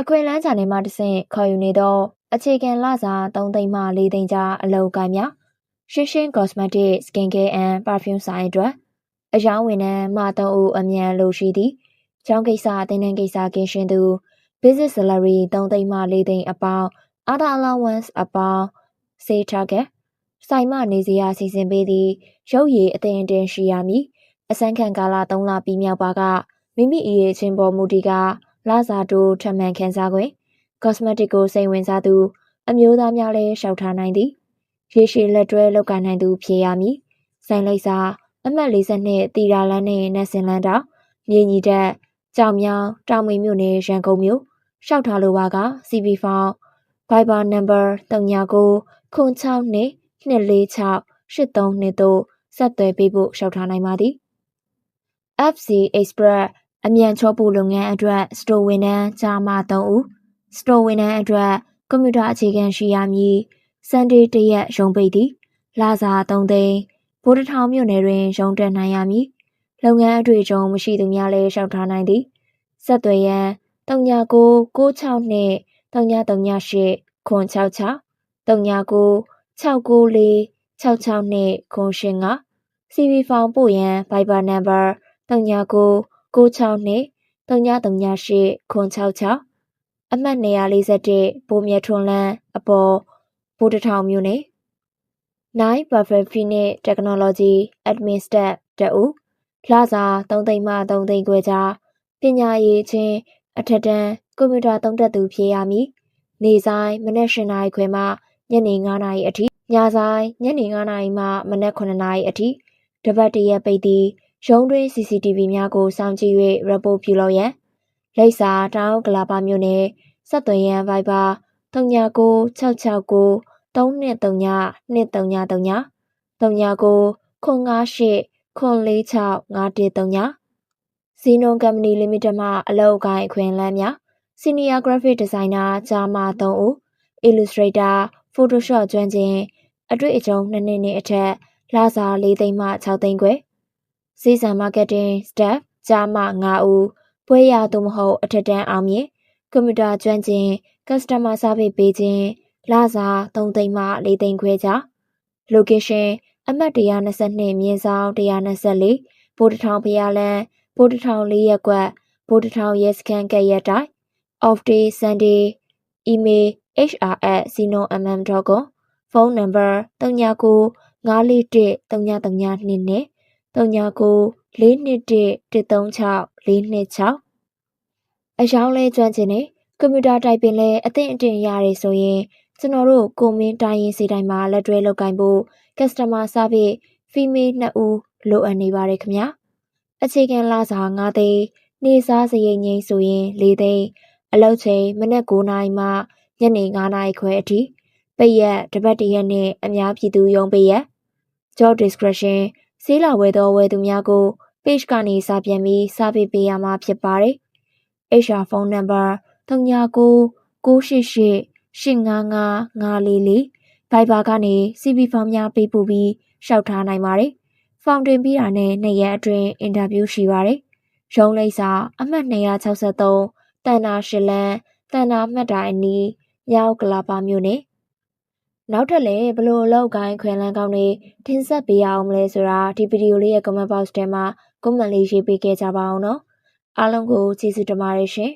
အခွင့်အလမ်းချာနေမှတဆင့်ခေါ်ယူနေသောအခြေခံလစာ3သိန်းမှ4သိန်းကြားအလောက်ကိုင်းများရှင်းရှင်း cosmetic skin care and perfume ဆိုင်အတွက်အယောင်းဝင်နှန်းမ3ဦးအမြန်လို့ရှိသည်။ကျောင်းကိစ္စတင်းနှန်းကိစ္စကင်းရှင်းသူ business salary 3သိန်းမှ4သိန်းအပေါင်း other allowance အပေါင်း say target ဆိုင်မနေစရာစီစဉ်ပေးသည်ရုပ်ရည်အသင်အတင်ရှိရမည်အစမ်းခံကာလ3လပြီးမြောက်ပါကမိမိအရေးချင်းပေါ်မူတည်က လာစာတိုးထပ်မံခန်းစားခွင့် cosmetic ကိုစိတ်ဝင်စားသူ အမျိုးသားများလည်းရှောက်ထားနိုင်သည်ရေရှည်လက်တွဲလောက်ကိုင်နိုင်သူဖြစ်ရမည်ဆိုင်လိပ်စာအမှတ်42တီရာလန်းနဲ့နတ်စင်လန်းတောင်မြေညီတက်ကြောင်မြောင်တောင်မွေမြို့နယ်ရန်ကုန်မြို့ရှောက်ထားလိုပါက CB ဖောင်း Viber number 39ခု62 246 8322တို့ဆက်သွယ်ပေးဖို့ရှောက်ထားနိုင်ပါသည် FC Express အမြန်ချောပို့လုပ်ငန်းအတွက်စတိုဝန်ထမ်းဂျာမာ3ဦးစတိုဝန်ထမ်းအတွက်ကွန်ပျူတာအခြေခံရှိရမည်စန်ဒေးတရက်ရုံပိတ်သည်လာစာ3သိန်းဗိုလ်တထောင်မြို့နယ်တွင်ရုံတက်နိုင်ရမည်လုပ်ငန်းအတွေ့အကြုံမရှိသူများလည်းရှောက်ထားနိုင်သည်ဆက်သွယ်ရန်3996 3938ခွန်66 39 694 662ခွန်85 CV ဖောင်ပို့ရန် Viber number 39 662 3338ခွန်66အမှတ်241ပိုးမြတ်ထွန်းလန်းအပေါ်ဘိုးတထောင်မြို့နယ်9 Perfect Finish Technology Admin Step တူလာစာ3သိန်းမှ3သိန်းခွဲကြားပညာရေးချင်းအထက်တန်းကွန်ပျူတာသုံးတတ်သူဖြစ်ရမည်နေဆိုင်မနက်၈နာရီခွဲမှညနေ9နာရီအထိညဆိုင်ညနေ9နာရီမှမနက်9နာရီအထိတပတ်တရက်ပိတ်သည့် ရုံးတွင်း CCTV များကိုစောင့်ကြည့်၍ရပို့ပြုလုပ်ရန်လိပ်စာတောင်ကလာပါမြို့နယ်ဆက်သွယ်ရန် Viber 3966 3239 2339 39 058 046 513ဇီနိုကမ္ပဏီလီမိတက်မှအလုပ်အကိုင်အခွင့်အလမ်းများ Senior Graphic Designer ဂျာမာ3ဦး Illustrator Photoshop ကျွမ်းကျင်အတွေ့အကြုံ2နှစ်နဲ့အထက်လာစာ4သိန်းမှ6သိန်းခွဲ စီးစံ Marketing Staff ဂျာမာ5ဦးပွဲရသို့မဟုတ်အထက်တန်းအောင်မြင်ကွန်ပျူတာကျွမ်းကျင် Customer Service ပေးခြင်းလာစာ3သိန်းမှ4သိန်းခွဲကြား Location အမှတ်122မြင်းဆောင်124ဗိုလ်တထောင်ဖျားလန်းဗိုလ်တထောင်လေးရက်ကွက်ဗိုလ်တထောင်ရဲစခန်းကရက်တိုင်း off day sunday email hr@sinomm.com ဖုန်းနံပါတ်39 941 3322နဲ့ 39 421 136 426အယောင်းလဲကျွမ်းကျင်နေကွန်ပျူတာတိုင်ပင်လဲအသင့်အတင်ရတယ်ဆိုရင်ကျွန်တော်တို့ကိုမင်းတိုင်းရင်စီတိုင်းမှာလက်တွဲလုပ်ကိုင်ဖို့ customer service female 2ဦးလိုအပ်နေပါတယ်ခင်ဗျာအခြေခံလစာ9သိန်းနေစားစရိတ်ငိမ့်ဆိုရင်4သိန်းအလုပ်ချိန်မနက်9နာရီမှညနေ9နာရီခွဲအထိပိတ်ရက်တပတ်တရက်နဲ့အများပြည်သူရုံးပိတ်ရက် job description ဆေးလာဝယ်သောဝယ်သူများကို page ကနေစာပြန်ပြီးစာပေးပေးရမှာဖြစ်ပါတယ်။ HR ဖုန်းနံပါတ်39 988 855 544 Viber ကနေ CV ဖောင်များပေးပို့ပြီးရှောက်ထားနိုင်ပါတယ်။ဖောင်တင်ပြီးတာနဲ့နှစ်ရက်အတွင်းအင်တာဗျူးရှိပါတယ်။ရုံးလိပ်စာအမှတ်263တန်နာရှလန်းတန်နာမှတ်တိုင်အနီးမြောက်ကလာပါမြို့နယ် နောက်ထပ်လည်းဘလို့အလောက်ကိုင်းခွင်လန်းကောင်းတွေတင်ဆက်ပေးရအောင်မလဲဆိုတာဒီဗီဒီယိုလေးရဲ့ comment box ထဲမှာ comment လေးရေးပေးခဲ့ကြပါအောင်နော်အားလုံးကိုကျေးဇူးတင်ပါတယ်ရှင်